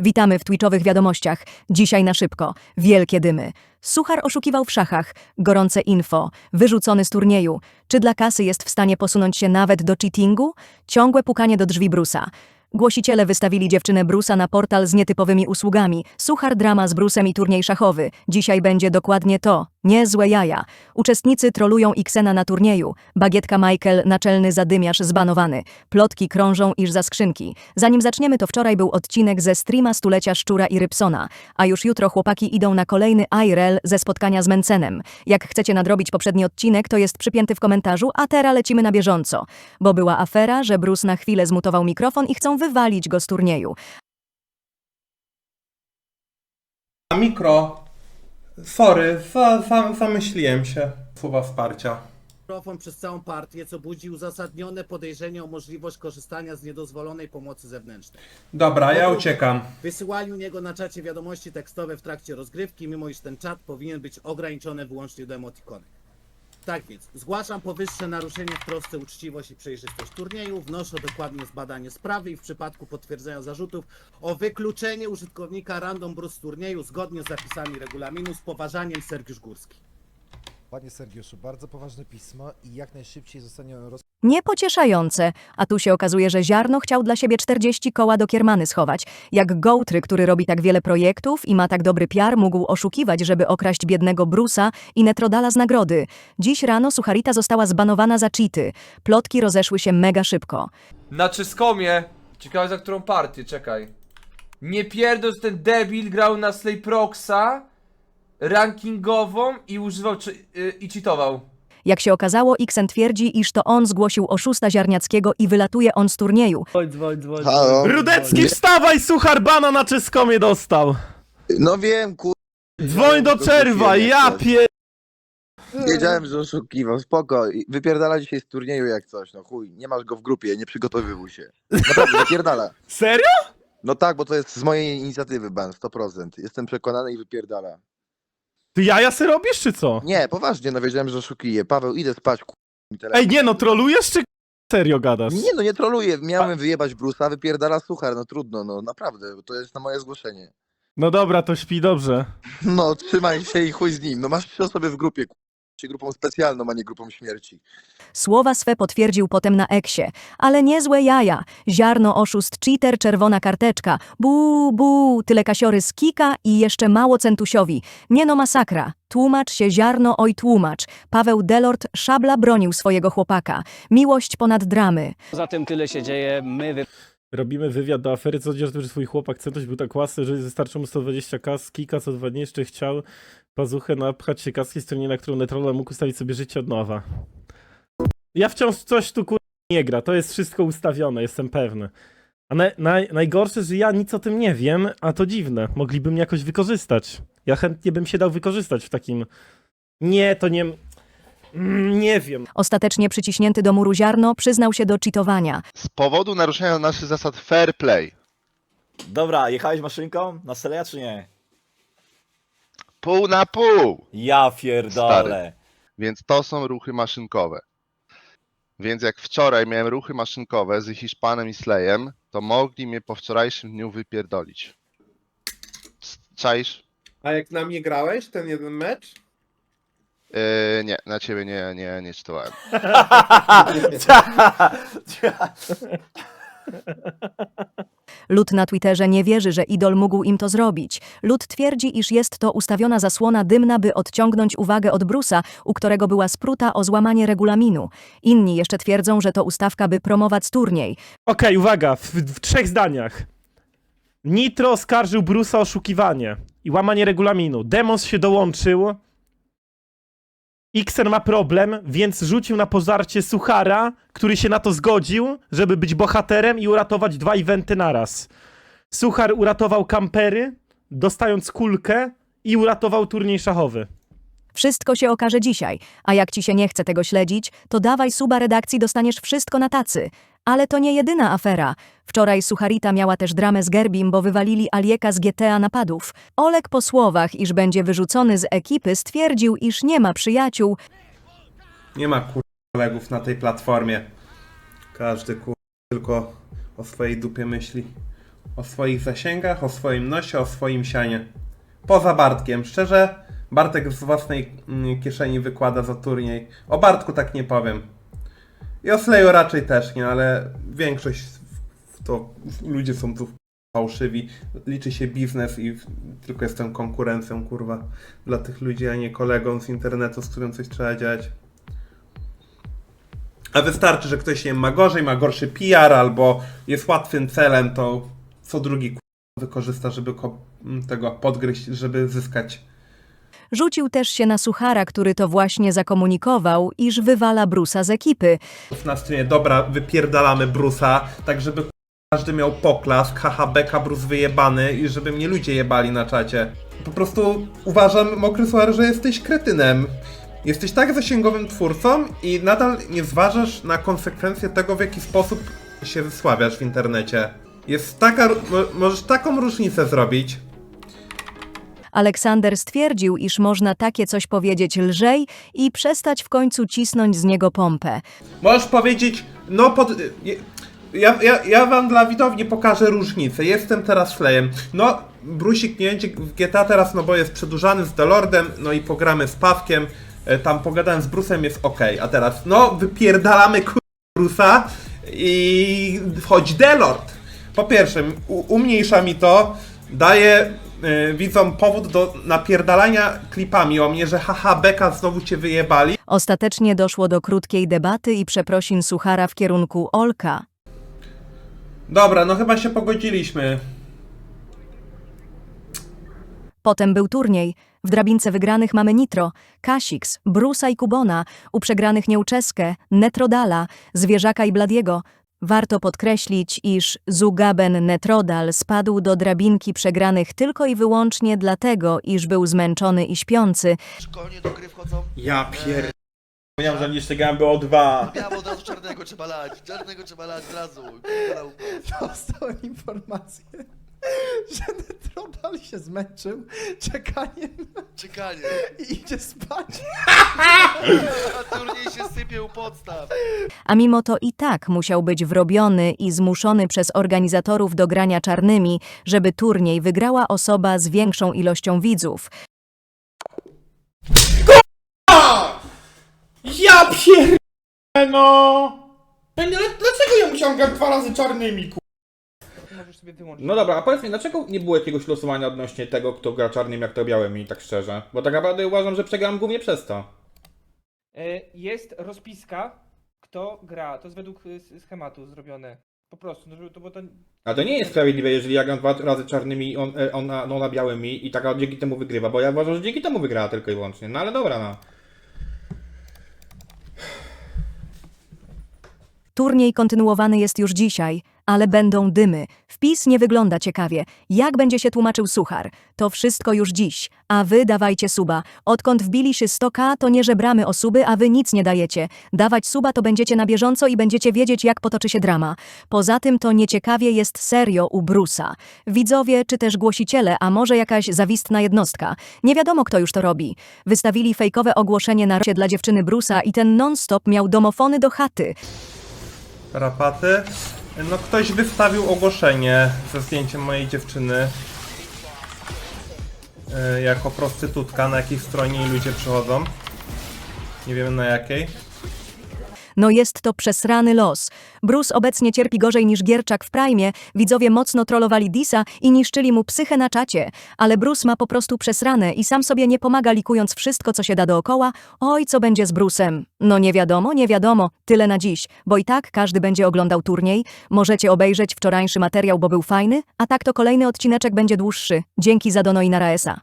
Witamy w Twitchowych wiadomościach. Dzisiaj na szybko. Wielkie dymy. Suchar oszukiwał w szachach. Gorące info. Wyrzucony z turnieju. Czy dla kasy jest w stanie posunąć się nawet do cheatingu? Ciągłe pukanie do drzwi Brusa. Głosiciele wystawili dziewczynę Brusa na portal z nietypowymi usługami. Suchar drama z Brusem i turniej szachowy. Dzisiaj będzie dokładnie to. Niezłe jaja. Uczestnicy trolują Xena na turnieju. Bagietka Michael, naczelny zadymiarz, zbanowany. Plotki krążą iż za skrzynki. Zanim zaczniemy, to wczoraj był odcinek ze streama stulecia Szczura i Rybsona. A już jutro chłopaki idą na kolejny IRL ze spotkania z Mencenem. Jak chcecie nadrobić poprzedni odcinek, to jest przypięty w komentarzu, a teraz lecimy na bieżąco. Bo była afera, że Bruce na chwilę zmutował mikrofon i chcą wywalić go z turnieju. A mikro. Sorry, za, za, zamyśliłem się. Słowa wsparcia. mikrofon przez całą partię, co budzi uzasadnione podejrzenie o możliwość korzystania z niedozwolonej pomocy zewnętrznej. Dobra, ja uciekam. Wysyłali u niego na czacie wiadomości tekstowe w trakcie rozgrywki, mimo iż ten czat powinien być ograniczony wyłącznie do emotikonek. Tak więc, zgłaszam powyższe naruszenie w trosce uczciwość i przejrzystość turnieju, wnoszę dokładnie zbadanie sprawy i w przypadku potwierdzenia zarzutów o wykluczenie użytkownika Random Bruce z turnieju zgodnie z zapisami regulaminu z poważaniem Sergiusz Górski. Panie Sergiuszu, bardzo poważne pismo i jak najszybciej zostanie ono roz... Niepocieszające, a tu się okazuje, że Ziarno chciał dla siebie 40 koła do Kiermany schować. Jak Gołtry, który robi tak wiele projektów i ma tak dobry piar, mógł oszukiwać, żeby okraść biednego Brusa i Netrodala z nagrody. Dziś rano Sucharita została zbanowana za cheaty. Plotki rozeszły się mega szybko. Na czyskomie. Ciekawe za którą partię, czekaj. Nie pierdol, że ten debil grał na Slayproxa rankingową i używał czy, yy, i cheatował. Jak się okazało, Xen twierdzi, iż to on zgłosił oszusta Ziarniackiego i wylatuje on z turnieju. Halo? Rudecki, wstawaj, suchar bana na czeskomie dostał. No wiem, kur... Dzwoń do czerwa, ja pier... Wiedziałem, że oszukiwał, spoko. I Wypierdala dzisiaj z turnieju jak coś, no chuj. Nie masz go w grupie, nie przygotowywuj się. Naprawdę, wypierdala. Serio? No tak, bo to jest z mojej inicjatywy ban, 100%. Jestem przekonany i wypierdala. Ty jaja se robisz, czy co? Nie, poważnie, no wiedziałem, że oszukuje. Paweł, idę spać, mi telefon. Ej, nie no, trolujesz, czy serio gadasz? Nie no, nie troluję. Miałem wyjebać Brusa, wypierdala suchar, no trudno, no naprawdę, bo to jest na moje zgłoszenie. No dobra, to śpi dobrze. No, trzymaj się i chuj z nim. No masz trzy osoby w grupie, kur... się grupą specjalną, a nie grupą śmierci. Słowa swe potwierdził potem na eksie. Ale niezłe jaja. Ziarno, oszust, cheater, czerwona karteczka. Bu, bu, tyle kasiory z kika i jeszcze mało centusiowi. Nie no masakra. Tłumacz się ziarno, oj tłumacz. Paweł Delort szabla bronił swojego chłopaka. Miłość ponad dramy. Poza tym tyle się dzieje, my wy... Robimy wywiad do afery, co to, że twój chłopak Centuś był tak łasny, że wystarczy mu 120k, z kika co dwa dni jeszcze chciał pazuchę napchać się kaski stronie, na którą Netrola mógł ustawić sobie życie od nowa. Ja wciąż coś tu kur... nie gra, to jest wszystko ustawione, jestem pewny. A naj, naj, najgorsze, że ja nic o tym nie wiem, a to dziwne. Mogliby mnie jakoś wykorzystać. Ja chętnie bym się dał wykorzystać w takim... Nie, to nie... Mm, Nie wiem. Ostatecznie przyciśnięty do muru ziarno przyznał się do cheatowania. z powodu naruszenia naszych zasad fair play. Dobra, jechałeś maszynką na Seleja czy nie? Pół na pół! Ja pierdolę. Więc to są ruchy maszynkowe. Więc jak wczoraj miałem ruchy maszynkowe z Hiszpanem i Slejem, to mogli mnie po wczorajszym dniu wypierdolić. Czaisz? A jak na mnie grałeś, ten jeden mecz? Yy, nie, na ciebie nie, nie, nie czytałem. Lud na Twitterze nie wierzy, że idol mógł im to zrobić. Lud twierdzi, iż jest to ustawiona zasłona dymna, by odciągnąć uwagę od Brusa, u którego była spruta o złamanie regulaminu. Inni jeszcze twierdzą, że to ustawka, by promować turniej. Okej, uwaga, w, w trzech zdaniach. Nitro oskarżył Brusa o oszukiwanie i łamanie regulaminu. Demos się dołączył. Xen ma problem, więc rzucił na pożarcie Suchara, który się na to zgodził, żeby być bohaterem i uratować dwa eventy naraz. Suchar uratował kampery, dostając kulkę i uratował turniej szachowy. Wszystko się okaże dzisiaj, a jak ci się nie chce tego śledzić, to dawaj suba redakcji, dostaniesz wszystko na tacy. Ale to nie jedyna afera. Wczoraj Sucharita miała też dramę z Gerbim, bo wywalili Alieka z GTA napadów. Olek po słowach, iż będzie wyrzucony z ekipy, stwierdził, iż nie ma przyjaciół, Nie ma kur... kolegów na tej platformie. Każdy kur... tylko o swojej dupie myśli. o swoich zasięgach, o swoim nosie, o swoim sianie. Poza Bartkiem. Szczerze, Bartek z własnej mm, kieszeni wykłada za turniej. O Bartku tak nie powiem. I o Sleju raczej też nie, ale większość to ludzie są tu fałszywi. Liczy się biznes i tylko jestem konkurencją, kurwa, dla tych ludzi, a nie kolegą z internetu, z którym coś trzeba działać. A wystarczy, że ktoś wiem, ma gorzej, ma gorszy PR albo jest łatwym celem, to co drugi kurwa, wykorzysta, żeby tego podgryźć, żeby zyskać. Rzucił też się na Suchara, który to właśnie zakomunikował, iż wywala Brusa z ekipy. Na stronie, dobra, wypierdalamy Brusa, tak żeby każdy miał poklask, haha, beka, Bruce wyjebany i żeby mnie ludzie jebali na czacie. Po prostu uważam, Mokry Suar, że jesteś kretynem. Jesteś tak zasięgowym twórcą i nadal nie zważasz na konsekwencje tego, w jaki sposób się wysławiasz w internecie. Jest taka, mo- możesz taką różnicę zrobić. Aleksander stwierdził, iż można takie coś powiedzieć lżej i przestać w końcu cisnąć z niego pompę. Możesz powiedzieć, no pod... Ja, ja, ja wam dla widowni pokażę różnicę. Jestem teraz Flejem. No, Brusik nie będzie w GTA teraz, no bo jest przedłużany z Delordem, no i pogramy z Pawkiem. E, Tam pogadałem z Brusem, jest ok. A teraz, no, wypierdalamy kur... Brusa i wchodzi Delord. Po pierwsze, umniejsza mi to, daje y, widzom powód do napierdalania klipami o mnie, że haha, beka, znowu cię wyjebali. Ostatecznie doszło do krótkiej debaty i przeprosin Suchara w kierunku Olka. Dobra, no chyba się pogodziliśmy. Potem był turniej. W drabince wygranych mamy Nitro, Kasix, Brusa i Kubona, u przegranych Nieuczeskę, Netrodala, Zwierzaka i Bladiego. Warto podkreślić, iż Zugaben Netrodal spadł do drabinki przegranych tylko i wyłącznie dlatego, iż był zmęczony i śpiący. Konie do gry wchodzą. Ja pier... Powiedziałem, że nie ściągałem było o dwa. Ja od razu czarnego trzeba lać. Czarnego trzeba lać od razu. Dostałem informację, że się zmęczył czekaniem Czekanie. i idzie spać. A turniej się sypie u podstaw. A mimo to i tak musiał być wrobiony i zmuszony przez organizatorów do grania czarnymi, żeby turniej wygrała osoba z większą ilością widzów. Ja pier... no! Dlaczego ja musiałem grać dwa razy czarnymi, ku... No dobra, a powiedz mi, dlaczego nie było jakiegoś losowania odnośnie tego, kto gra czarnym, jak to białymi, tak szczerze? Bo tak naprawdę uważam, że przegrałem głównie przez to. E, Jest rozpiska, kto gra. To jest według y, s- schematu zrobione. Po prostu, no, żeby to było to... A to nie jest sprawiedliwe, jeżeli ja gram dwa razy czarnymi, on, e, ona, ona białymi i taka dzięki temu wygrywa, bo ja uważam, że dzięki temu wygrała tylko i wyłącznie. No ale dobra, no. Turniej kontynuowany jest już dzisiaj, ale będą dymy. Wpis nie wygląda ciekawie. Jak będzie się tłumaczył suchar? To wszystko już dziś. A wy dawajcie suba. Odkąd wbili się 100k, to nie żebramy o suby, a wy nic nie dajecie. Dawać suba to będziecie na bieżąco i będziecie wiedzieć, jak potoczy się drama. Poza tym to nieciekawie jest serio u Brusa. Widzowie czy też głosiciele, a może jakaś zawistna jednostka. Nie wiadomo, kto już to robi. Wystawili fejkowe ogłoszenie na rocie dla dziewczyny Brusa i ten non-stop miał domofony do chaty. Rapaty. No ktoś wystawił ogłoszenie ze zdjęciem mojej dziewczyny. e, Jako prostytutka, na jakiej stronie ludzie przychodzą. Nie wiemy na jakiej. No jest to przesrany los. Bruce obecnie cierpi gorzej niż Gierczak w Prime, widzowie mocno trollowali Disa i niszczyli mu psychę na czacie. Ale Bruce ma po prostu przesrane i sam sobie nie pomaga likując wszystko, co się da dookoła. Oj, co będzie z Bruce'em? No nie wiadomo, nie wiadomo. Tyle na dziś, bo i tak każdy będzie oglądał turniej. Możecie obejrzeć wczorajszy materiał, bo był fajny, a tak to kolejny odcineczek będzie dłuższy. Dzięki za dono i na Raesa.